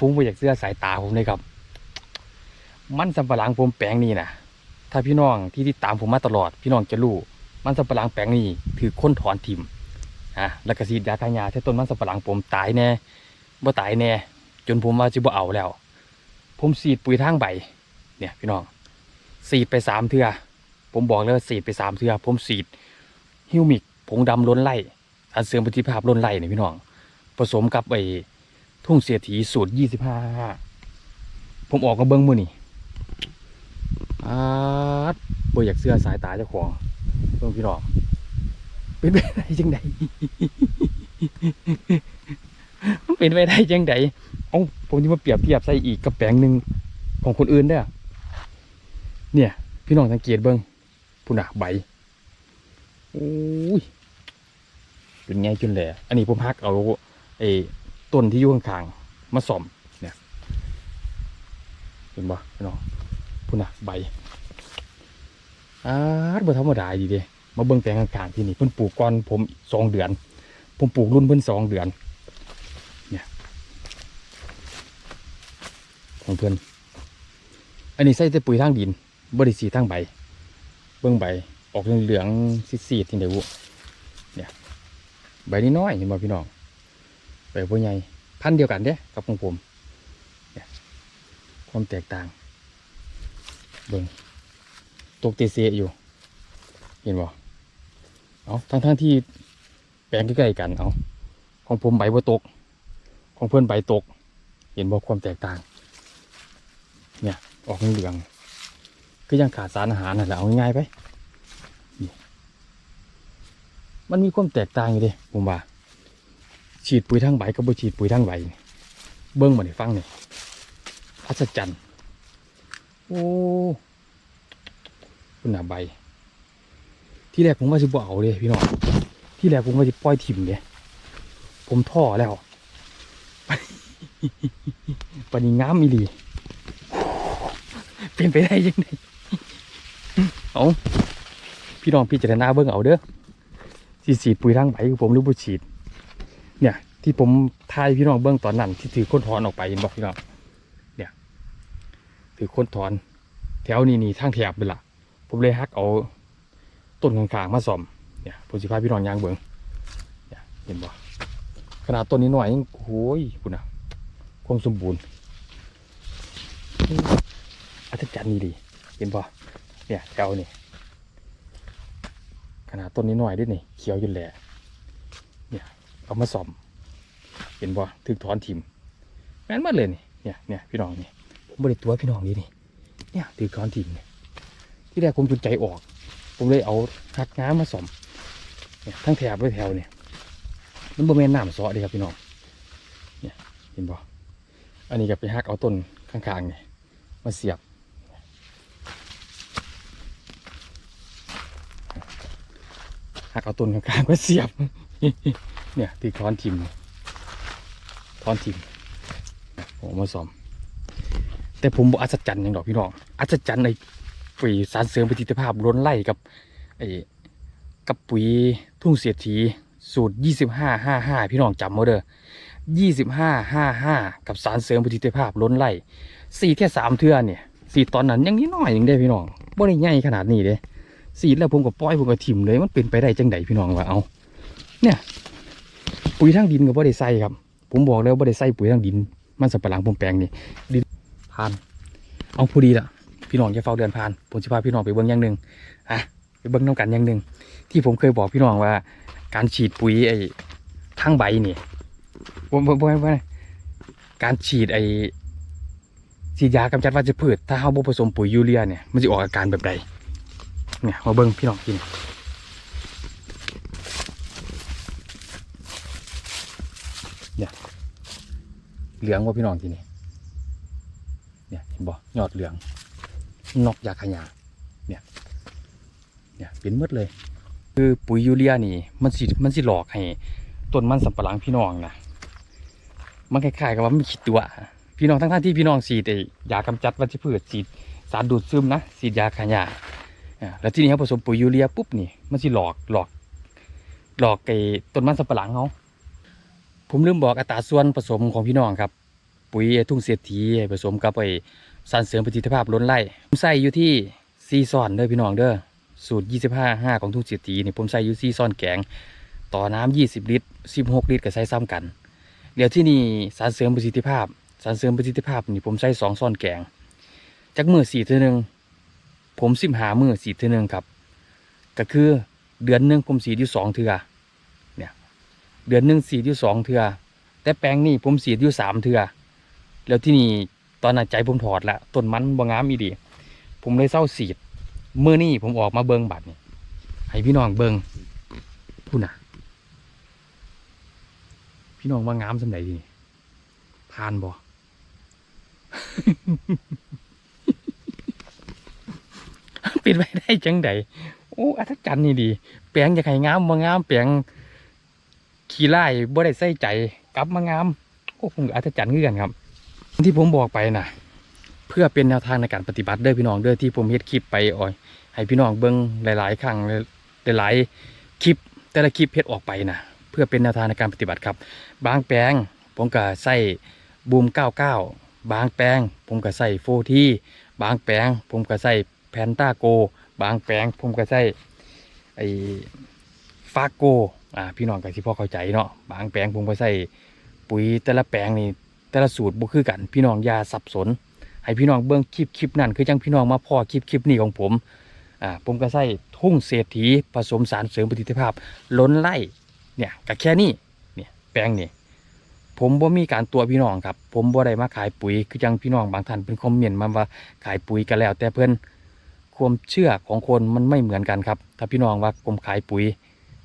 ผมบ่อยากเสื้อสายตาผมเลยครับ มันสำปะหลังผมแปลงนี้นะถ้าพี่น้องที่ติดตามผมมาตลอด พี่น้องจะรู้มันสำปะหลังแปลงนี้ถือค้นถอนทิมอะแล้วก็สีดยาคายาใช้ต้นมันสำปะหลังผมตายแน่บ่ตายแน่จนผมว่าจะบ่เอาแล้ว ผมสีดปุ๋ยทางใบ เนี่ยพี่น้องสีดไปสามเทือผมบอกเลยว่าสีดไปสามเทือผมสีดฮิวมิกผงดำล้นไล่อันเสริมประสิทธิภาพล้นไล่เนี่ยพี่น้อง ผสมกับไอ ทุ่งเสียถีสูตรยี่สิบห้าผมออกมาเบิ้งมือนี่อาดบ่อยากเสื้อสายตาเจ้าของเบิ่งพี่น้องเป็นไปได้จังไดมันเป็นไปได้จังไดเอ้าผมจะมาเปรียบเทียบใส่อีกกับแปลงหนึ่งของคนอื่นเด้อเนี่ย พี่น้องสังเกตเบิ้งพุ่นน่ะใบโอ้ยเป็นไงจนแหล่อันนี้ผมฮักเอาไอ ต้นที่อยู่ข้างๆมาส่อมเนี่ยเห็นบ่พี่น้องพุ่นน่ะใบอาดบ่ธรรมดาดีเด้มาเบิ่งแปลงข้างๆที่นี่เพิ่นปลูกก่อนผมสองเดือน ผมปลูกรุ่นเพิ่นสองเดือนเนี่ยของเพิ่นอันนี้ใส่แต่ปุ๋ยทางดินบ่ได้สีทางใบ เบิ่งใบออกเหลืองๆซีดๆที่เดียวเนี่ยใบนี้น้อยเห็นบ่พี่น้อง ใบบ่ใหญ่พันเดียวกันเด้กับของผมเนี่ยความแตกต่าง เบิ่งตกเตเซอยู่ เห็นบ่เอาทั้งทั้งๆที่แปลงใกล้ๆกันเอาของผมใบบ่ตก ของเพื่อนใบตก เห็นบ่ความแตกต่าง เนี่ยออกเหลืองก็ยังขาดสารอาหารนั่นแหละเอาง่ายๆไป มันมีความแตกต่างอยู่ดิผมว่า ฉีดปุ๋ยทางใบกับบ่ฉีดปุ๋ยทางใบนี่เบิ้งมาในฟังนี่อัศจรรย์โอ้คุณน่ะใบ ที่แรกผมว่าจะบ่เอาเลยพี่น้องที่แรกผมว่าจะปล่อยถิ่มเลยผมท่อแล้วปนนีงามอีหลีเป็นไปได้ยังไงเอาพี่น้องพี่เจารณาเบิ่งเอาเด้อสีสีดปุ๋ยทางใบคือผมรือบ่ฉีด ที่ผมทายพี่น้องเบิ่งตอนนั้น ที่ถือค้นถอนออกไปเห็นบอกพี่น้องเนี่ย ถือค้นถอน แถวนี้นี่ทางแถบเป็นละผมเลยฮักเอาต้นข้างๆมาซ่อมเนี่ยผมสิพาพี่น้องยางเบิ่งเนี่ยเห็นบ่ขนาดต้นนี้หน่อยยังโอ้ยคุณนะความสมบูรณ์อัศจรรย์นี่ดีเห็นปะเนี่ยแถวนี่ขนาดต้นนี้หน่อยด้วยนี่เขียวอยู่แหละเนี่ยเอามาซ่อม เห็นปะถึกถอนทิมแม่นมดเลยนี่เนี่ยเนี่ยพี่น้องนี่ผมบริตัวพี่น้องนี่นี่เนี่ยถึกถอนทิมเนี่ยที่แรกผมจุดใจออก ผมเลยเอาหักง้ามาซ่อมเนี่ยทั้งแถบด้วยแถวเนี่ยมันบริเวณน้ำซอเดีครับพี่น้องเนี่ยเห็นปะอันนี้ก็ไปหักเอาต้นข้างๆนี่ยมาเสียบหักเอาต้นข้างๆมาเสียบเนี่ยตีค้อนทิม ค้อนทิมผมมาซ่อม แต่ผมบอกอัศจรรย์อย่างดอกพี่น้องอัศจรรย์ในปุ๋ยสารเสริมประสิทธิภาพล้นไล่กับไอ้กับปุ๋ยทุ่งเสียทีสูตร 25 55 พี่น้องจำเอาเด้อยี่สิบห้าห้าห้ากับสารเสริมประสิทธิภาพล้นไล่สี่แค่สามเทือเนี่ยสี่ตอนนั้นยังนิดหน่อยยังได้พี่น้องบ่ได้ใหญ่ขนาดนี้เด้สีแล้วผมก็ปล่อยผมก็ถิ่มเลยมันเป็นไปได้จังไดพี่น้องว่าเอาเนี่ยปุ๋ยทางดินก็บ่ได้ใส่ครับ ผมบอกแล้วบ่ได้ใส่ปุ๋ยทางดิน มันสับปะหลังผมแปลงนี่ดินผ่าน เอาพอดีละพี่น้องจะเฝ้าเดือนผ่านผมจะพาพี่น้องไปเบิ่งอย่างหนึ่งอะไปเบิ่งน้ำกันอย่างหนึ่งที่ผมเคยบอกพี่น้องว่า การฉีดปุ๋ยไอ้ทางใบนี่ผมผมผมผมการฉีดไอ้ฉีดยากำจัดวัชพืชถ้าเฮาบ่ผสมปุ๋ยยูเรียเนี่ยมันจะออกอาการแบบใดเนี่ยมาเบิ่งพี่น้องกินเนี่ย เหลืองว่าพี่น้องกินนี่เนี่ยเห็นบ่ยอดเหลือง นอกยาขยะเนี่ยเนี่ยเป็นหมดเลย คือปุ๋ยยูเรียนี่ มันสิมันสิหลอกให้ต้นมันสำปะหลังพี่น้องนะมันคล้ายๆกับว่ามันขีดตัว พี่น้องทั้งท่านที่พี่น้องฉีดไอ้ยากำจัดวัชพืชฉีดสารดูดซึมนะฉีดยาขยะอ่าแล้วที่นี้เขาผสมปุ๋ยยูเรียปุ๊บนี่มันสิหลอกหลอกหลอกไอ้ต้นมันสำปะหลังเขา ผมลืมบอกอัตราส่วนผสมของพี่น้องครับ ปุ๋ยทุ่งเศรษฐีผสมกับไอ้สารเสริมประสิทธิภาพล้นไร่ผมใส่อยู่ที่ซีซอนเด้อพี่น้องเด้อสูตร 25 5 ของทุ่งเศรษฐีนี่ผมใส่อยู่ซีซอนแกง ต่อน้ำ20 ลิตร 16 ลิตรก็ใส่ซ้ำกัน เดี๋ยวที่นี่สารเสริมประสิทธิภาพ สารเสริมประสิทธิภาพนี่ผมใส่สองซ้อนแกงจากมือสี่เท่านึงผมสิบหามือสี่เท่านึงครับ ก็คือเดือนหนึ่งผมสีอยู่สองเทือเนี่ย เดือนหนึ่งสีดอยู่สองเทือแต่แปลงนี่ผมสีดอยู่สามเทือแล้วที่นี่ตอนนั้นใจผมถอดละต้นมันบางงามอีดี ผมเลยเศร้าสีดเมื่อนี่ผมออกมาเบิงบัตรนี่ให้พี่น้องเบิงพูดนะพี่น้องว่างามสำไหนดีพานบ่ปิดไว้ได้จังใดโอ้อัศจรรย์นี่ดี แปลงจะไข่งามมางามแปลง ขี้ไล่บ่ได้ใส่ใจกลับมางามโอ้คงอัศจรรย์คือนครับ ที่ผมบอกไปนะเพื่อเป็นแนวทางในการปฏิบัติเด้อพี่น้องเด้อที่ผมเฮ็ดคลิปไปอ่อย ให้พี่น้องเบิ่งหลาย ๆ ครั้งหลายๆคลิป แต่ละคลิปเฮ็ดออกไปนะเพื่อเป็นแนวทางในการปฏิบัติครับ บางแปลงผมก็ใส่บูม 99 บางแปลง ผมก็ใส่โฟทีบางแปลง ผมก็ใส่แพนตาโก บางแปลง ผมก็ใส่ไอ้ฟาโก อ่าพี่น้องก็สิพอเข้าใจเนาะบางแปลงผมก็ใส่ปุ๋ยแต่ละแปลงนี่แต่ละสูตรบ่คือกัน พี่น้องอย่าสับสน ให้พี่น้องเบิ่งคลิปคลิปนั่นคือจังพี่น้องมาพ่อคลิปคลิปนี้ของผมอ่าผมก็ใส่ทุ่งเศรษฐีผสมสารเสริมประสิทธิภาพ ล้นไล่เนี่ยก็แค่นี้เนี่ยแปลงนี่ผมบ่มีการตัวพี่น้องครับ ผมบ่ได้มาขายปุ๋ยคือจังพี่น้องบางท่านเป็นคอมเมนต์มาว่าขายปุ๋ยกันแล้ว แต่เพื่อนความเชื่อของคนมันไม่เหมือนกันครับ ถ้าพี่น้องว่าผมขายปุ๋ย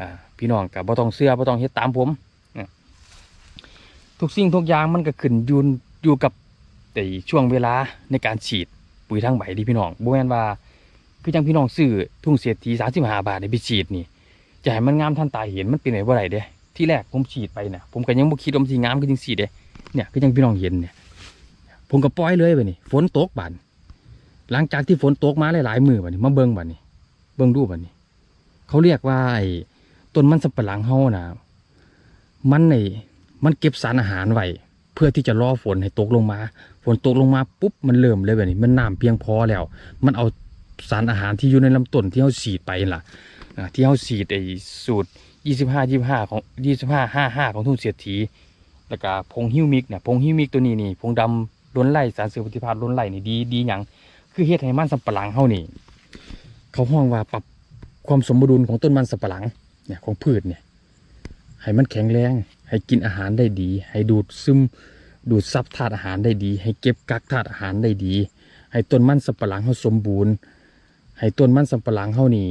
อ่า พี่น้องกับบ่ต้องเชื่อบ่ต้องเฮ็ดตามผมทุกสิ่งทุกอย่างมันก็ขึ้นยู่อยู่กับแต่ช่วงเวลาในการฉีดปุ๋ยทางใบที่พี่น้องบ่แม่นว่าคือจังพี่น้องซื้อทุ่งเศรษฐี35บห้าบาทในี่ไปฉีดนี่จะให้มันงามท่านตาเห็นมันเป็นไหนบ่ได้เด้ที่แรกผมฉีดไปเนี่ยผมก็ยังบ่คิดว่ามันสิงามคือจังซี่เด้เนี่ยคือจังพี่น้องเห็นเนี่ยผมก็ปล่อยเลยไปนี่ฝนตกบัดหลังจากที่ฝนตกมาหลายๆมือบัดนี้มาเบิ่งบัดนี้ เบิ่งดูบัดนี้ เขาเรียกว่าไอ้ ต้นมันสำปะหลังเฮานะมันไอ้มันเก็บสารอาหารไว้เพื่อที่จะรอฝนให้ตกลงมา ฝนตกลงมาปุ๊บมันเริ่มเลยแบบนี้ มันน้ำเพียงพอแล้ว มันเอาสารอาหารที่อยู่ในลำต้นที่เฮาฉีดไปล่ะที่เขาฉีดไอ้สูตร 25 25 ของ 25 55 ของทุ่งเสียดถีแล้วก็ผงฮิวมิกเนี่ยผงฮิวมิกตัวนี้นี่ผงดำล้นไล่สารเสริมประสิทธิภาพล้นไล่นี่ดีดีหยังคือเฮ็ดให้มันสำปะหลังเฮานี่ เขาห้องว่าปรับความสมดุลของต้นมันสำปะหลัง เนี่ยของพืชเนี่ยให้มันแข็งแรง ให้กินอาหารได้ดี ให้ดูดซึมดูดซับธาตุอาหารได้ดี ให้เก็บกักธาตุอาหารได้ดี ให้ต้นมันสำปะหลังเฮาสมบูรณ์ ให้ต้นมันสำปะหลังเฮานี่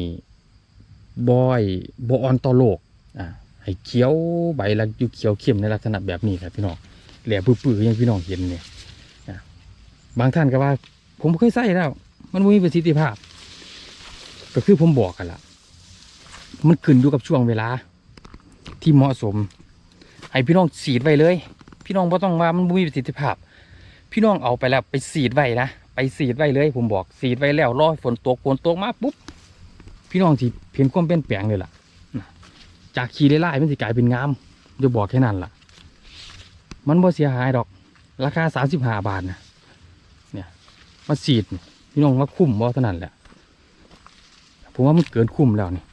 บอยบออนต่อโลกอ่าให้เขียวใบละอยู่เขียวเข้มในลักษณะแบบนี้ครับพี่น้องแหล่ปื้อๆอยังพี่น้องเห็นเนี่ยบางท่านก็ว่า ผมเคยใส่แล้ว มันบ่มีประสิทธิภาพ ก็คือผมบอกกันละ มันขึ้นอยู่กับช่วงเวลา ที่เหมาะสม ให้พี่น้องสีดไว้เลย พี่น้องบ่ต้องว่ามันมีประสิทธิภาพ พี่น้องเอาไปแล้วไปสีดไว้นะไปสีดไว้เลย ผมบอกสีดไว้แล้วรอฝนตกฝนตกมาปุ๊บพี่น้องที่เพียนความเปลี่ยนแปลงเลยล่ะจากขีได้ไล่มันสิกลายเป็นงามจะบอกแค่นั้นล่ะ มันบ่เสียหายดอก ราคาสามสิบห้าบาทนะเนี่ยมาสีดพี่น้องว่าคุ้มบ่เท่านั้นแหละผมว่ามันเกินคุ้มแล้วนี่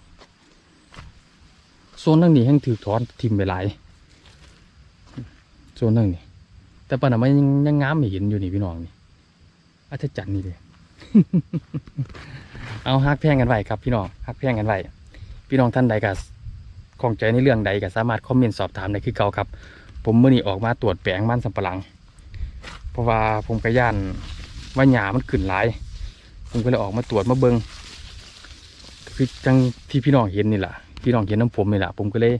โซนนั่งนี่แห้งถือถอนทิมไปหลายโซนนั่งนี่แต่ปานนั้นมันยังยังงามไม่เห็นอยู่นี่พี่น้องนี่อาจจะจันนี่เลยเอาฮักแพงกันไว้ครับพี่น้องฮักแพงกันไว้พี่น้องท่านใดก็ของใจในเรื่องใดก็สามารถคอมเมนต์สอบถามได้คือเก่าครับ ผมเมื่อนี้ออกมาตรวจแปลงมันสำปะหลัง เพราะว่าผมกระย่านว่าหยามันขึ้นหลาย ผมก็เลยออกมาตรวจมาเบิงคือจังที่พี่น้องเห็นนี่แหละ พี่น้องเห็นน้ำผมนี่แหละผมก็เลย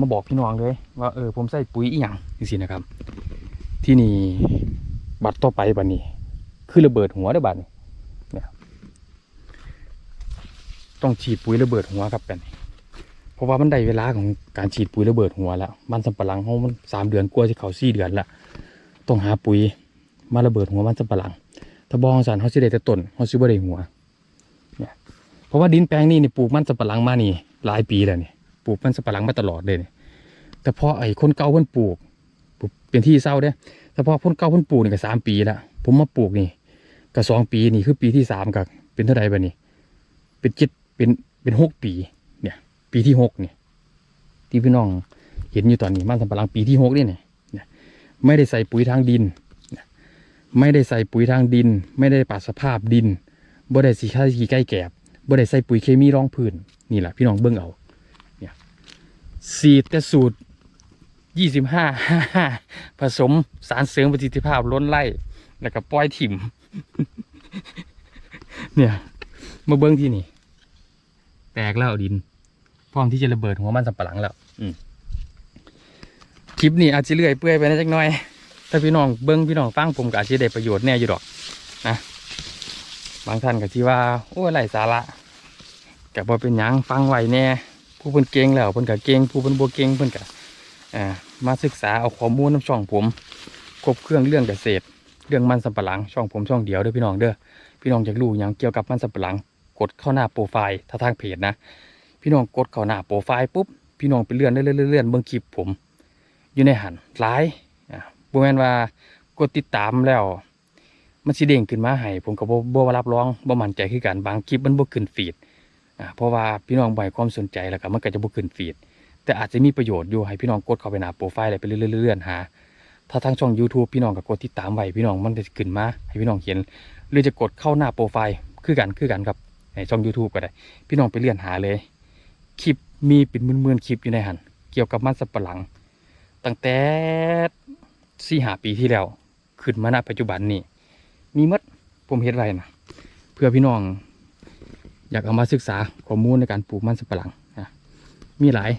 มาบอกพี่น้องเลย ว่าเออผมใส่ปุ๋ยอีหยังนี่สินะครับ ที่นี่บัตรต่อไปบัดนี้ คือระเบิดหัวเด้อบัดนี้ต้องฉีดปุ๋ยระเบิดหัวครับเป็นเพราะว่ามันได้เวลาของการฉีดปุ๋ยระเบิดหัวแล้วมันสำปะหลังเขามันสามเดือนกลัวจะเขาสี่เดือนละต้องหาปุ๋ยมาระเบิดหัวมันสำปะหลัง ถ้าบองสารเขาสิได้แต่ต้นเขาซื้อบ่ได้หัวเนี่ย ราะว่าดินแปลงนี้นี่ปลูกมันสำปะหลังมานี่ หลายปีแล้วนี่ปลูกมันสำปะหลังมาตลอดเลยนี่แต่พอไอ้คนเก่าเพิ่นปลูกปลูกเป็นที่เศร้าเด้แต่พอคนเก่าเพิ่นปลูกนี่ก็สามปีละผมมาปลูกนี่ก็สองปีนี่คือปีที่สามก็เป็นเท่าไหร่บัดนี้เป็นเจ็ดเป็นเป็นหกปี เนี่ย ปีที่หกเนี่ยที่พี่น้องเห็นอยู่ตอนนี้มันสำปะหลังปีที่หกนี่เนี่ยไม่ได้ใส่ปุ๋ยทางดินไม่ได้ใส่ปุ๋ยทางดิน ไม่ได้ปรับสภาพดินบ่ได้สีข้าสีใกล้แกบ บ่ได้ใส่ปุ๋ยเคมีรองพื้นนี่แหละพี่น้องเบิ่งเอาเนี่ยสีแต่สูตรยี่สิบห้าผสมสารเสริมประสิทธิภาพล้นไล่แล้วก็ปล่อยถิ่ม เนี่ย มาเบิ้งที่นี่ แตกแล้วดิน พร้อมที่จะระเบิดหัวมันสำปะหลังแล้วคลิปนี้อาจจะเลื่อยเปื่อยไปนิดจักหน่อย ถ้าพี่น้องเบิ้งพี่น้องฟังผมก็อาจจะได้ประโยชน์แน่อยู่ดอก นะ บางท่านก็ที่ว่าโอ้ไรสาระก็บ่เป็นหยังฟังไว้แน่ผู้เพิ่นเก่งแล้วเพิ่นก็เก่งผู้เพิ่นบ่เก่งเพิ่นก็อ่ามาศึกษาเอาข้อมูลน้ำช่องผมครบเครื่องเรื่องเกษตร เรื่องมันสำปะหลังช่องผมช่องเดียวเด้อพี่น้องเด้อพี่น้องอยากรู้ยังเกี่ยวกับมันสำปะหลัง กดเข้าหน้าโปรไฟล์ถ้าทางเพจนะ พี่น้องกดเข้าหน้าโปรไฟล์ปุ๊บพี่น้องไปเลื่อนเลื่อนเลื่อนเลื่อนเบิ่งคลิปผม อยู่ในหันหลายอ่าบ่แมนว่ากดติดตามแล้ว มันสิเด้งขึ้นมาให้ผมก็บ่บ่รับรองบ่มั่นใจคือกันบางคลิปมันบ่ขึ้นฟีดอ่าเพราะว่าพี่น้องบ่ให้ความสนใจแล้วก็มันก็จะบ่ขึ้นฟีด แต่อาจจะมีประโยชน์อยู่ให้พี่น้องกดเข้าไปหน้าโปรไฟล์อะไรไปเรื่อยๆๆหาถ้าทางช่อง YouTube พี่น้องก็กดติดตามไว้พี่น้องมันจะขึ้นมาให้พี่น้องเห็นหรือจะกดเข้าหน้าโปรไฟล์คือกันคือกันครับในช่อง YouTube ก็ได้ พี่น้องไปเลื่อนหาเลย คลิปมีเป็นหมื่นๆคลิปอยู่ในหันเกี่ยวกับมันสับปะหลัง ตั้งแต่สี่หาปีที่แล้ว ขึ้นมาณปัจจุบันนี้ มีหมดผมเฮ็ดไว้นะเพื่อพี่น้อง อยากเอามาศึกษาข้อมูลในการปลูกมันสับปะหลังนะมีหลาย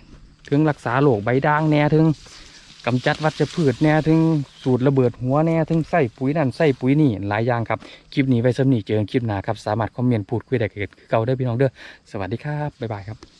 ถึงรักษาโรคใบด่างแหน่ถึงกำจัดวัชพืชแหน่ถึงสูตรระเบิดหัวแหน่ถึงใส่ปุ๋ยนั่นใส่ปุ๋ยนี่หลายอย่างครับคลิปนี้ไว้สำนีเจอคลิปหน้าครับสามารถคอมเมนต์พูดคุยได้กับเก่าได้พี่น้องเด้อสวัสดีครับบ๊ายบายครับ